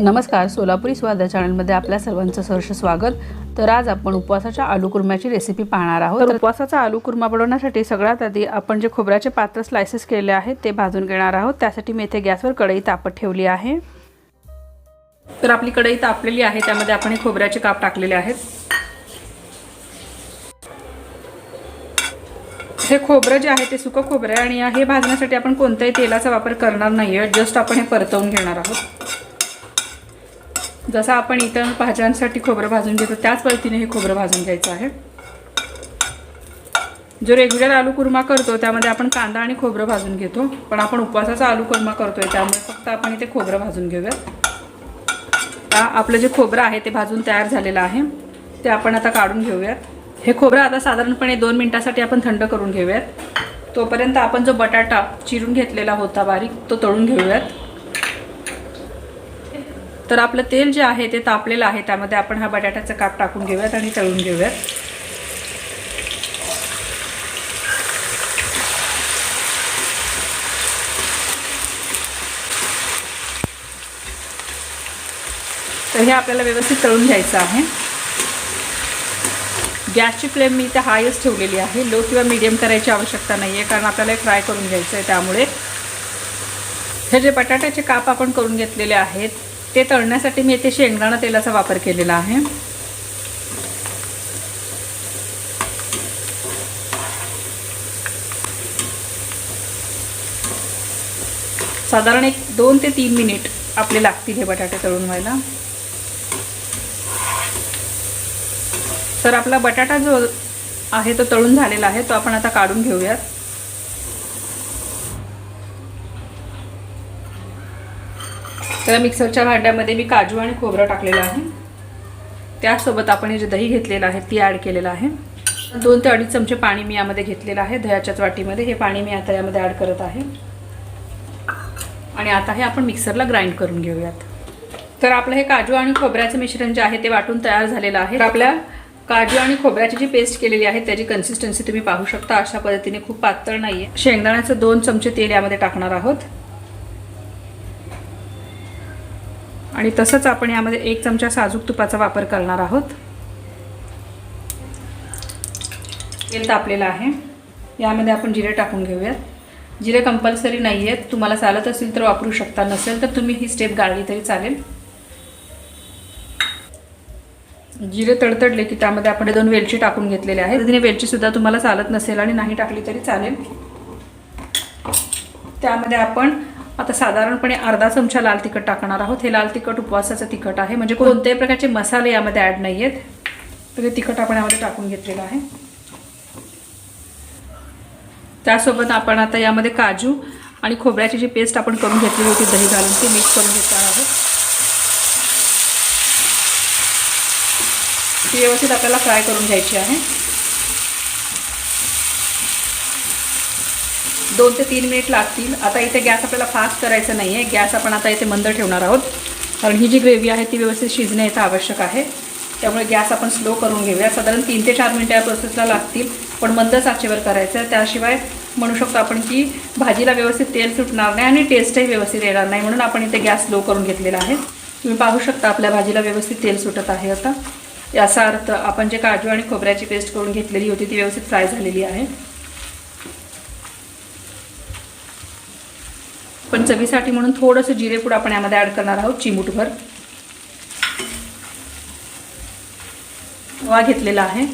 नमस्कार सोलापुरी स्वाद चॅनलमध्ये आपल्या सर्वांचं सहर्ष स्वागत. तर आज आपण उपवासाच्या आलू कुर्म्याची रेसिपी पाहणार आहोत. तर उपवासाचा आलू कुर्मा बनवण्यासाठी सगळ्यात आधी आपण जे खोबऱ्याचे पात्र स्लायसेस केले आहेत ते भाजून घेणार आहोत. त्यासाठी मी इथे गॅसवर कढई तापत ठेवली आहे. तर आपली कढई तापलेली आहे त्यामध्ये आपण हे खोबऱ्याचे काप टाकलेले आहेत. हे खोबरं जे आहे ते सुकं खोबरं आहे आणि हे भाजण्यासाठी आपण कोणत्याही तेलाचा वापर करणार नाही आहे. जस्ट आपण हे परतवून घेणार आहोत. जसं आपण इतर भाज्यांसाठी खोबरं भाजून घेतो त्याच पद्धतीने हे खोबरं भाजून घ्यायचं आहे. जो रेग्युलर आलू कुर्मा करतो त्यामध्ये आपण कांदा आणि खोबरं भाजून घेतो. पण आपण उपवासाचा आलू कुर्मा करतोय त्यामुळे फक्त आपण इथे खोबरं भाजून घेऊयात. आता आपलं जे खोबरं आहे ते भाजून तयार झालेलं आहे. ते आपण आता काढून घेऊयात. हे खोबरं आता साधारणपणे दोन मिनटासाठी आपण थंड करून घेऊयात. तोपर्यंत आपण जो बटाटा चिरून घेतलेला होता बारीक तो तळून घेऊयात. तर आपलं तेल जे आहे ते तापलेलं आहे त्यामध्ये आपण हा बटाट्याचा काप टाकून घेऊयात आणि तळून घेऊयात. तर हे आपल्याला व्यवस्थित तळून घ्यायचं आहे. गॅसची फ्लेम मी इथे हायच ठेवलेली आहे. लो किंवा मीडियम करायची आवश्यकता नाही आहे कारण आपल्याला फ्राय करून घ्यायचं आहे त्यामुळे. हे जे बटाट्याचे काप आपण करून घेतलेले आहेत ते तळण्यासाठी मी येथे शेंगदाणा तेलाचा वापर केलेला आहे. साधारण एक दोन ते तीन मिनिट आपले लागतील हे बटाटे तळून व्हायला. तर आपला बटाटा जो आहे तो तळून झालेला आहे तो आपण आता काढून घेऊयात. तर मिक्सरच्या भांड्यामध्ये मी काजू आणि खोबरं टाकलेलं आहे. त्यासोबत आपण हे जे दही घेतलेलं आहे ती ॲड केलेलं आहे. दोन ते अडीच चमचे पाणी मी यामध्ये घेतलेलं आहे दह्याच्याच वाटीमध्ये. हे पाणी मी आता यामध्ये ॲड करत आहे. आणि आता हे आपण मिक्सरला ग्राइंड करून घेऊयात. तर आपलं हे काजू आणि खोबऱ्याचं मिश्रण जे आहे ते वाटून तयार झालेलं आहे. आपल्या काजू आणि खोबऱ्याची जी पेस्ट केलेली आहे त्याची कन्सिस्टन्सी तुम्ही पाहू शकता. अशा पद्धतीने खूप पातळ नाही आहे शेंगदाण्याचं दोन चमचे तेल यामध्ये टाकणार आहोत. आणि तसंच आपण यामध्ये एक चमचा साजूक तुपाचा वापर करणार आहोत. तेल तापलेलं आहे. यामध्ये आपण जिरे टाकून घेऊयात. जिरे कंपल्सरी नाही आहेत तुम्हाला चालत असेल तर वापरू शकता. नसेल तर तुम्ही ही स्टेप गाळली तरी चालेल. जिरे तडतडले की त्यामध्ये आपण दोन वेलची टाकून घेतलेले आहे तिने वेलची सुद्धा तुम्हाला चालत नसेल आणि नाही टाकली तरी चालेल. त्यामध्ये आपण आता साधारणपणे अर्धा चमचा लाल तिखट टाकणार आहोत. हे लाल तिखट उपवासाचं तिखट आहे. म्हणजे कोणत्याही प्रकारचे मसाले यामध्ये ॲड नाही आहेत तर हे तिखट आपण यामध्ये टाकून घेतलेलं आहे. त्यासोबत आपण आता यामध्ये काजू आणि खोबऱ्याची जी पेस्ट आपण करून घेतलेली होती दही घालून ती मिक्स करून घेतणार आहोत. ती व्यवस्थित आपल्याला फ्राय करून घ्यायची आहे. दोन ते तीन मिनिट लागतील. आता इथे गॅस आपल्याला फास्ट करायचा नाही आहे गॅस आपण आता इथे मंद ठेवणार आहोत. कारण ही जी ग्रेव्ही आहे ती व्यवस्थित शिजणे इथं आवश्यक आहे. त्यामुळे गॅस आपण स्लो करून घेऊया. साधारण तीन ते चार मिनटं या प्रोसेसला लागतील. पण मंद साचेवर करायचं आहे त्याशिवाय म्हणू शकतो आपण की भाजीला व्यवस्थित तेल सुटणार नाही आणि टेस्टही व्यवस्थित येणार नाही. म्हणून आपण इथे गॅस स्लो करून घेतलेला आहे. तुम्ही पाहू शकता आपल्या भाजीला व्यवस्थित तेल सुटत आहे आता. याचा अर्थ आपण जे काजू आणि खोबऱ्याची पेस्ट करून घेतलेली होती ती व्यवस्थित फ्राय झालेली आहे. पण चवीसाठी म्हणून थोडंसं जिरेपूड आपण यामध्ये ॲड करणार आहोत चिमूटभर. खवा घेतलेला आहे.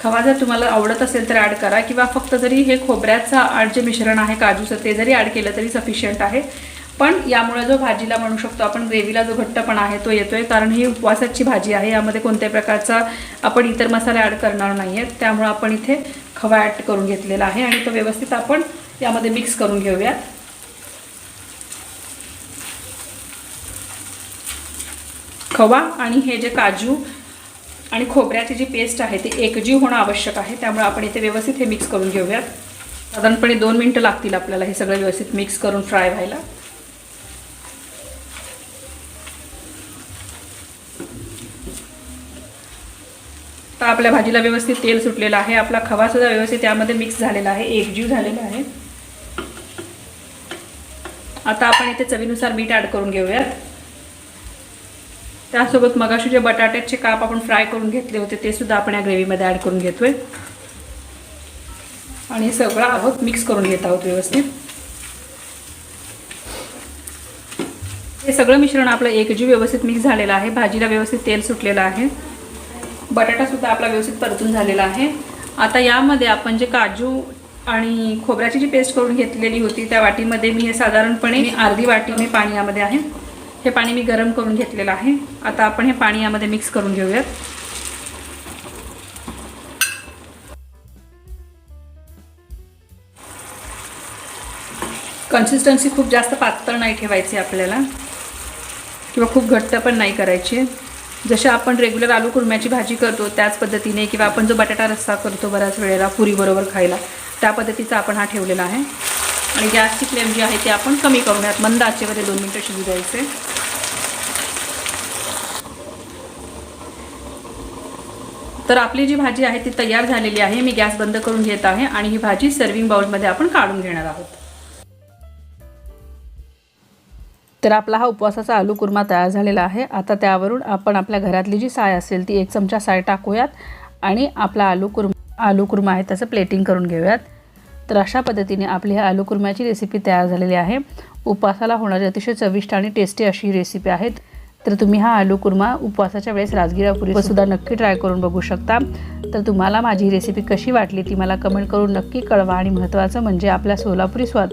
खवा जर तुम्हाला आवडत असेल तर ॲड करा किंवा फक्त जरी हे खोबऱ्याचं आड जे मिश्रण आहे काजूचं ते जरी ॲड केलं तरी सफिशियंट आहे. पण यामुळे जो भाजीला म्हणू शकतो आपण ग्रेव्हीला जो घट्टपणा आहे तो येतोय. कारण ही उपवासाची भाजी आहे. यामध्ये कोणत्याही प्रकारचा आपण इतर मसाले ॲड करणार नाही आहेत त्यामुळं आपण इथे खवा ॲड करून घेतलेला आहे आणि तो व्यवस्थित आपण यामध्ये मिक्स करून घेऊयात. खवा आणि हे जे काजू आणि खोबऱ्याची जी पेस्ट आहे ती एकजीव होणं आवश्यक आहे. त्यामुळे आपण इथे व्यवस्थित हे मिक्स करून घेऊयात. साधारणपणे दोन मिनटं लागतील आपल्याला हे सगळं व्यवस्थित मिक्स करून फ्राय व्हायला. तर आपल्या भाजीला व्यवस्थित तेल सुटलेलं आहे. आपला खवासुद्धा व्यवस्थित त्यामध्ये मिक्स झालेला आहे. एकजीव झालेला आहे. आता आपण इथे चवीनुसार मीठ ॲड करून घेऊयात. त्यासोबत मगाशी जे बटाट्याचे काप आपण फ्राय करून घेतले होते ते सुद्धा आपण या ग्रेव्हीमध्ये ॲड करून घेतोय. आणि हे सगळं आहोत मिक्स करून घेत आहोत व्यवस्थित. हे सगळं मिश्रण आपलं एकजीव व्यवस्थित मिक्स झालेलं आहे. भाजीला व्यवस्थित तेल सुटलेलं आहे. बटाटा सुद्धा आपला व्यवस्थित परतून झालेला आहे. आता यामध्ये आपण जे काजू आणि खोबऱ्याची जी पेस्ट करून घेतलेली होती त्या वाटीमध्ये मी हे साधारणपणे अर्धी वाटी मी पाणी यामध्ये आहे. हे पाणी मी गरम करून घेतलेलं आहे. आता आपण हे पाणी यामध्ये मिक्स करून घेऊयात. कन्सिस्टन्सी खूप जास्त पातळ नाही ठेवायची आपल्याला. किंवा खूप घट्ट पण नाही करायची. जसे आपण रेग्युलर आलू कुरम्याची भाजी करतो त्याच पद्धतीने किंवा आपण जो बटाटा रस्सा करतो बऱ्याच वेळेला पुरीबरोबर खायला त्या पद्धतीचा आपण हा ठेवलेला आहे. आणि गॅसची फ्लेम जी आहे ती आपण कमी करूयात मंद आचेमध्ये दोन मिनटं शिजू द्यायचे. तर आपली जी भाजी आहे ती तयार झालेली आहे मी गॅस बंद करून घेत आहे आणि ही भाजी सर्विंग बाउलमध्ये आपण काढून घेणार आहोत. तर आपला हा उपवासाचा आलू कुर्मा तयार झालेला आहे. आता त्यावरून आपण आपल्या घरातली जी साय असेल ती एक चमचा साय टाकूयात आणि आपला आलू कुर्मा आलू कुर्मा आहे त्याचं प्लेटिंग करून घेऊयात. तर अशा पद्धतीने आपली ह्या आलू कुर्म्याची रेसिपी तयार झालेली आहे. उपवासाला होणारी अतिशय चविष्ट आणि टेस्टी अशी ही रेसिपी आहे तर तुम्ही हा आलू कुर्मा उपवासाच्या वेळेस राजगिरापुरी सुद्धा नक्की ट्राय करून बघू शकता. तर तुम्हाला माझी रेसिपी कशी वाटली ती मला कमेंट करून नक्की कळवा. आणि महत्त्वाचं म्हणजे आपल्या सोलापुरी स्वाद